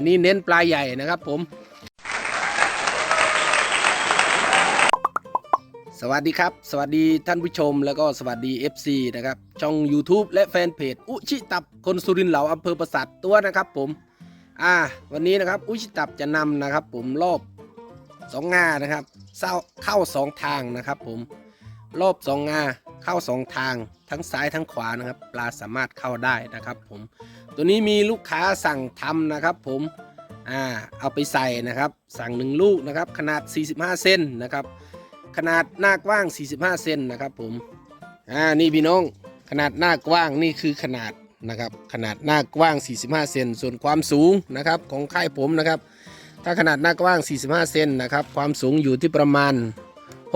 อันนี้เน้นปลาใหญ่นะครับผม สวัสดีครับ สวัสดีท่านผู้ชมแล้วก็สวัสดี FC นะครับ ช่อง YouTube และแฟนเพจอุชิตับคนสุรินทร์เหลาอำเภอประสัทตัวนะครับผม อ่า วันนี้นะครับอุชิตับจะนำนะครับ ผมรอบสองงานะครับเศร้าเข้าสองทางนะครับ ผมรอบสองงาเข้าสองทางทั้งซ้ายทั้งขวานะครับ ปลาสามารถเข้าได้นะครับ ผม ตัวนี้มีลูกค้าสั่งทำนะครับ ผมอ่าเอาไปใส่นะครับ สั่งหนึ่งลูกนะครับ ขนาด 45 เซนนะครับ ขนาดหน้ากว้าง 45 เซนนะครับผมอ่านี่พี่น้องขนาดหน้ากว้างนี่คือขนาดนะครับขนาดหน้ากว้าง 45 เซนส่วนความสูงนะครับของค่ายผมนะครับ ถ้าขนาดหน้ากว้าง 45 เซนนะครับความสูงอยู่ที่ประมาณ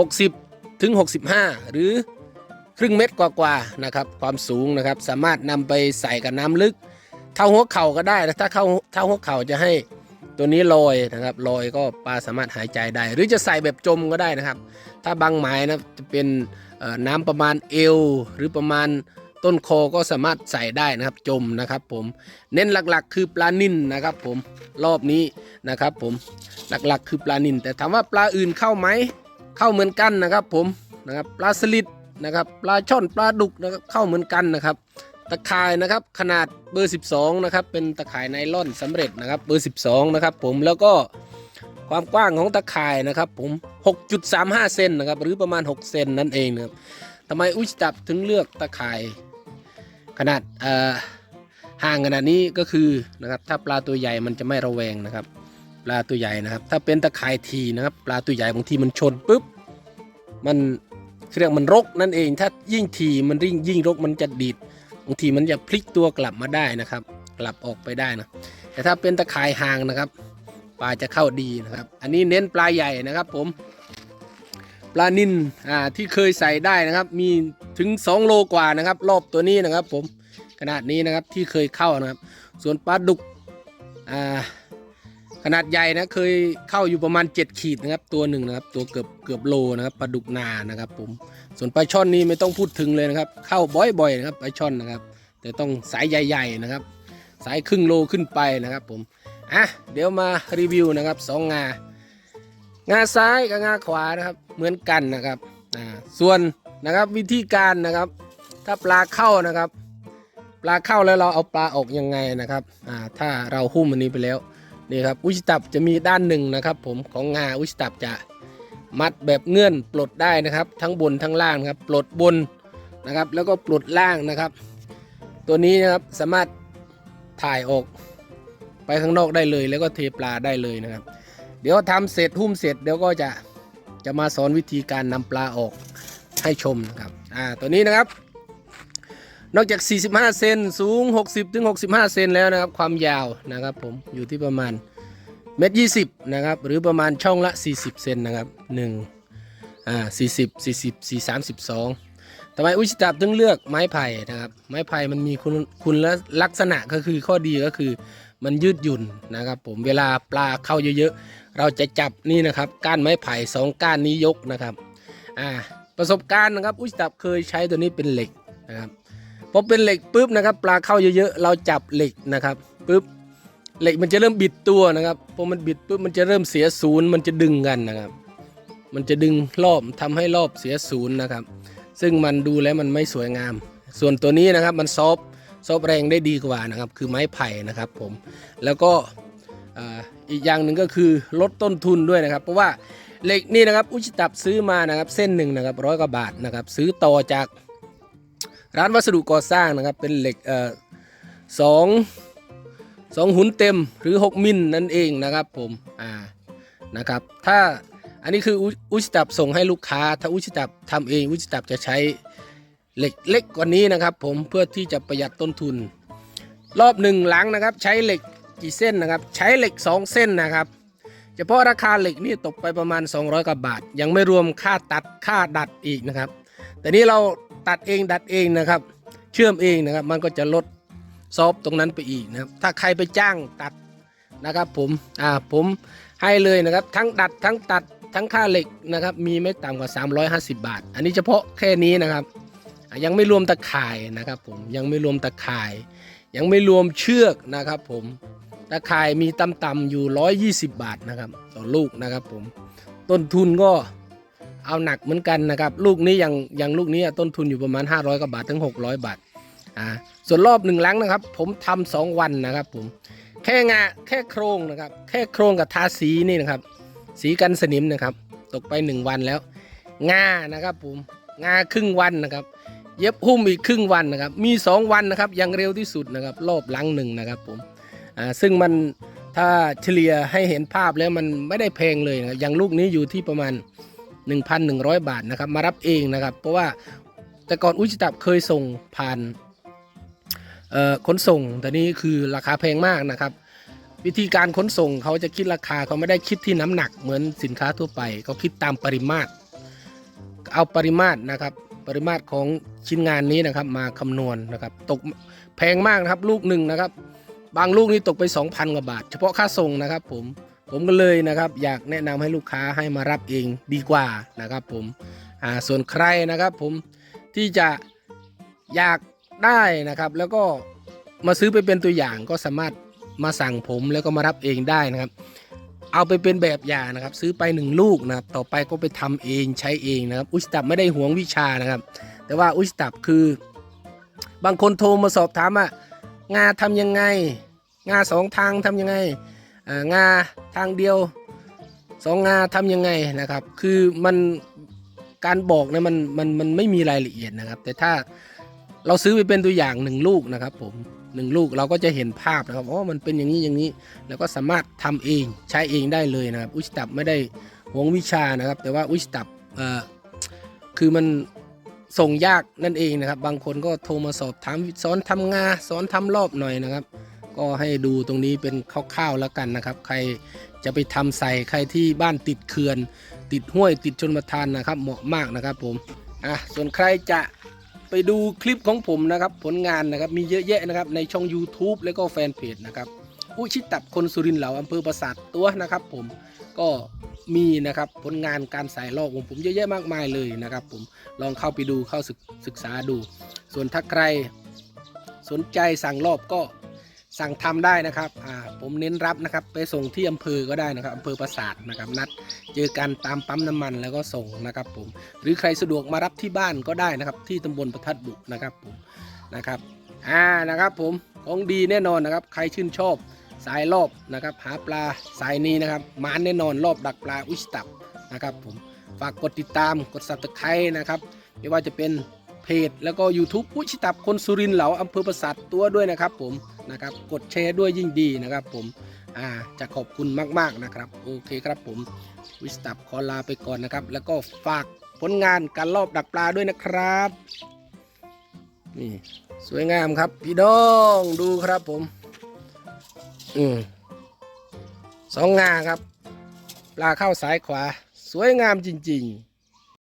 60 ถึง 65 หรือครึ่งเมตรกว่าๆนะครับความสูงนะครับสามารถนำไปใส่กับน้ำลึก เท่าหัวเข่าก็ได้นะถ้าเข้าเท่าหัวเข่าจะให้ตัวนี้ลอยนะครับลอยก็ปลาสามารถหายใจได้ หรือจะใส่แบบจมก็ได้นะครับ ถ้าบางหมายนะจะเป็นน้ำประมาณเอว หรือประมาณต้นคอก็สามารถใส่ได้นะครับจมนะครับผมเน้นหลักๆ คือปลานิ่นนะครับผมรอบนี้นะครับผมหลักๆ คือปลานิ่นแต่ถามว่าปลาอื่นเข้าไหมเข้าเหมือนกันนะครับผมนะครับปลาสลิดนะครับปลาช่อนปลาดุกนะครับเข้าเหมือนกันนะครับ ตะข่ายนะครับขนาดเบอร์ 12 นะครับ เป็นตะข่ายไนล่อนสำเร็จนะครับเบอร์ 12 นะครับผมแล้วก็ความกว้างของตะข่ายนะครับผม 6.35 เซนนะครับหรือประมาณ 6 เซนนั่นเองนะครับทำไมอุชตับถึงเลือกตะข่าย ขนาดเอ่อห่างขนาดนี้ก็คือนะครับถ้าปลาตัวใหญ่มันจะไม่ระแวงนะครับปลาตัวใหญ่นะครับ ถ้าเป็นตะข่ายทีนะครับปลาตัวใหญ่บางทีมันชนปุ๊บมันเรียกมันรกนั่นเอง ถ้ายิ่งทีมันยิ่งยิ่งรกมันจะดีด บางทีมันจะพลิกตัวกลับมาได้นะครับ กลับออกไปได้นะแต่ถ้าเป็นตะข่ายห่างนะครับ ปลาจะเข้าดีนะครับ อันนี้เน้นปลาใหญ่นะครับ ผม ปลานินอ่าที่เคยใส่ได้นะครับ มีถึง 2 โลกว่านะครับ รอบตัวนี้นะครับ ผมขนาดนี้นะครับที่เคยเข้านะครับ ส่วนปลาดุกอ่า ขนาดใหญ่นะเคยเข้าอยู่ประมาณ 7 ขีดนะครับ ตัวหนึ่งนะครับ ตัวเกือบเกือบโลนะครับปลาดุกนานะครับ ผมส่วนปลาช่อนนี่ไม่ต้องพูดถึงเลยนะครับ เข้าบ่อยๆนะครับปลาช่อนนะครับ แต่ต้องสายใหญ่ๆนะครับ สายครึ่งโลขึ้นไปนะครับ ผมอะเดี๋ยวมารีวิวนะครับสองงางาซ้ายกับงาขวานะครับ เหมือนกันนะครับอ่าส่วนนะครับวิธีการนะครับ ถ้าปลาเข้านะครับ ปลาเข้าแล้วเราเอาปลาออกยังไงนะครับอ่าถ้าเราหุ้มอันนี้ไปแล้ว นี่ครับอุชตับจะมีด้านหนึ่งนะครับ ผมของงาอุชตับจะมัดแบบเงื่อนปลดได้นะครับ ทั้งบนทั้งล่างครับ ปลดบนนะครับ แล้วก็ปลดล่างนะครับ ตัวนี้นะครับสามารถถ่ายออกไปข้างนอกได้เลย แล้วก็เทปลาได้เลยนะครับ เดี๋ยวทำเสร็จหุ้มเสร็จเดี๋ยวก็จะจะมาสอนวิธีการนำปลาออกให้ชมนะครับอ่าตัวนี้นะครับ นอกจาก 45 เซนสูง 60ถึง65 เซนแล้วนะครับ ความยาวนะครับผมอยู่ที่ประมาณเมตรยี่สิบนะครับ หรือประมาณช่องละ 40 เซนนะครับ1อ่า40 40 4 32ทำไมอุชิตับถึงเลือกไม้ไผ่นะครับ ไม้ไผ่มันมีคุณคุณลักษณะก็คือข้อดีก็คือมันยืดหยุ่นนะครับ ผมเวลาปลาเข้าเยอะๆ เราจะจับนี่นะครับ ก้านไม้ไผ่สองก้านนี้ยกนะครับอ่าประสบการณ์นะครับ อุชิตับเคยใช้ตัวนี้เป็นเหล็กนะครับ พอเป็นเหล็กปุ๊บนะครับปลาเข้าเยอะๆเราจับเหล็กนะครับปุ๊บเหล็กมันจะเริ่มบิดตัวนะครับพอมันบิดปุ๊บมันจะเริ่มเสียศูนย์มันจะดึงกันนะครับ มันจะดึงรอบทำให้รอบเสียศูนย์นะครับ ซึ่งมันดูแล้วมันไม่สวยงาม ส่วนตัวนี้นะครับมันซอฟซอฟแรงได้ดีกว่านะครับ คือไม้ไผ่นะครับผมแล้วก็อีกอย่างหนึ่งก็คือลดต้นทุนด้วยนะครับ เพราะว่าเหล็กนี่นะครับอุชิตับซื้อมานะครับ เส้นหนึ่งนะครับร้อยกว่าบาทนะครับ ซื้อต่อจาก ร้านวัสดุก่อสร้างนะครับ เป็นเหล็กเอ่อสองสองหุ่นเต็มหรือ 6 มิลนั่นเองนะครับผมอ่านะครับ ถ้าอันนี้คืออุชิตับส่งให้ลูกค้า ถ้าอุชิตับทำเองอุชิตับจะใช้เหล็กเล็กกว่านี้นะครับ ผมเพื่อที่จะประหยัดต้นทุน รอบหนึ่งหลังนะครับ ใช้เหล็กกี่เส้นนะครับ ใช้เหล็ก 2 เส้นนะครับเฉพาะราคาเหล็กนี่ตกไปประมาณ 200กว่าบาท ยังไม่รวมค่าตัดค่าดัดอีกนะครับ แต่นี้เราตัดเองดัดเองนะครับ เชื่อมเองนะครับ มันก็จะลดซอฟตรงนั้นไปอีกนะครับ ถ้าใครไปจ้างตัดนะครับ ผมอ่าผมให้เลยนะครับ ทั้งดัดทั้งตัดทั้งค่าเหล็กนะครับ มีไม่ต่ำกว่า 350 บาท อันนี้เฉพาะแค่นี้นะครับยังไม่รวมตะข่ายนะครับ ผมยังไม่รวมตะข่าย ยังไม่รวมเชือกนะครับ ผมตตะข่ายมีต่ำๆอยู่ 120 บาทนะครับ ต่อลูกนะครับ ผมต้นทุนก็ เอาหนักเหมือนกันนะครับ ลูกนี้อย่างอย่างลูกนี้ต้นทุนอยู่ประมาณ 500กว่าบาทถึง 600 บาทอ่าส่วนรอบหนึ่งหลังนะครับ ผมทำสองวันนะครับผมแค่งาแค่โครงนะครับ แค่โครงกับทาสีนี่นะครับ สีกันสนิมนะครับ ตกไป 1 วันแล้ว งานะครับผมงาครึ่งวันนะครับ เย็บหุ้มอีกครึ่งวันนะครับ มี 2 วันนะครับย่างเร็วที่สุดนะครับรอบหลังหนึ่งนะครับผมอ่าซึ่งมันถ้าเฉลี่ยให้เห็นภาพแล้วมันไม่ได้แพงเลยนะครับอย่างลูกนี้อยู่ที่ประมาณ 1,100 บาทนะครับ มารับเองนะครับ เพราะว่าแต่ก่อนอุจิตับเคยส่งผ่านขนส่งแต่นี้คือราคาแพงมากนะครับ วิธีการขนส่งเขาจะคิดราคาเขาไม่ได้คิดที่น้ำหนักเหมือนสินค้าทั่วไปเขาคิดตามปริมาตร เอาปริมาตรนะครับ ปริมาตรของชิ้นงานนี้นะครับ มาคำนวณนะครับ ตกแพงมากนะครับลูกหนึ่งนะครับ บางลูกนี่ตกไป 2,000กว่าบาท เฉพาะค่าส่งนะครับผม ผมก็เลยนะครับ อยากแนะนำให้ลูกค้าให้มารับเองดีกว่านะครับ ผมอ่าส่วนใครนะครับ ผมที่จะอยากได้นะครับ แล้วก็มาซื้อไปเป็นตัวอย่างก็สามารถมาสั่งผมแล้วก็มารับเองได้นะครับ เอาไปเป็นแบบอย่างนะครับ ซื้อไปหนึ่งลูกนะครับ ต่อไปก็ไปทำเองใช้เองนะครับ อุชตับไม่ได้หวงวิชานะครับ แต่ว่าอุชตับคือ บางคนโทรมาสอบถามว่างาทำยังไง งาสองทางทำยังไง งาทางเดียวสองงาทำยังไงนะครับ คือมันการบอกเนี่ยมันมันมันไม่มีรายละเอียดนะครับ แต่ถ้าเราซื้อไปเป็นตัวอย่างหนึ่งลูกนะครับผมหนึ่งลูกเราก็จะเห็นภาพนะครับอ๋อมันเป็นอย่างนี้อย่างนี้ แล้วก็สามารถทำเองใช้เองได้เลยนะครับ อุชตับไม่ได้หวงวิชานะครับ แต่ว่าอุชตับเอ่อคือมันส่งยากนั่นเองนะครับ บางคนก็โทรมาสอบถามสอนทำงาสอนทำรอบหน่อยนะครับ ก็ให้ดูตรงนี้เป็นคร่าวๆแล้วกันนะครับ ใครจะไปทำใส่ใครที่บ้านติดเขื่อน ติดห้วยติดชนประทานนะครับ เหมาะมากนะครับผมอะส่วนใครจะไปดูคลิปของผมนะครับ ผลงานนะครับมีเยอะแยะนะครับในช่อง YouTube แล้วก็แฟนเพจนะครับอุชิตับคนสุรินทร์เหล่าอำเภอปราสาทตัวนะครับ ผมก็มีนะครับผลงานการสายลอกของผมเยอะแยะมากมายเลยนะครับ ผมลองเข้าไปดูเข้าศึกศึกษาดู ส่วนถ้าใครสนใจสั่งรอบก็ สั่งทำได้นะครับอ่าผมเน้นรับนะครับ ไปส่งที่อำเภอก็ได้นะครับอำเภอปราสาทนะครับ นัดเจอกันตามปั๊มน้ำมันแล้วก็ส่งนะครับผมหรือใครสะดวกมารับที่บ้านก็ได้นะครับ ที่ตำบลประทัดบุนะครับผมนะครับอ่านะครับผมของดีแน่นอนนะครับ ใครชื่นชอบสายรอบนะครับหาปลาสายนี้นะครับมานแน่นอนรอบดักปลาอุชตับนะครับผมฝากกดติดตามกด subscribe นะครับไม่ว่าจะเป็นเพจแล้วก็ YouTube อุชิตับคนสุรินเหลาอำเภอประสาทตัวด้วยนะครับผม นะครับ กดแชร์ด้วยยิ่งดีนะครับผมอ่าจะขอบคุณมาก ๆนะครับ โอเคครับผมวิสตับขอลาไปก่อนนะครับ แล้วก็ฝากผลงานการรอบดักปลาด้วยนะครับนี่สวยงามครับพี่น้องดูครับผม อืมสองงาครับ ปลาเข้าสายขวา สวยงามจริง ๆ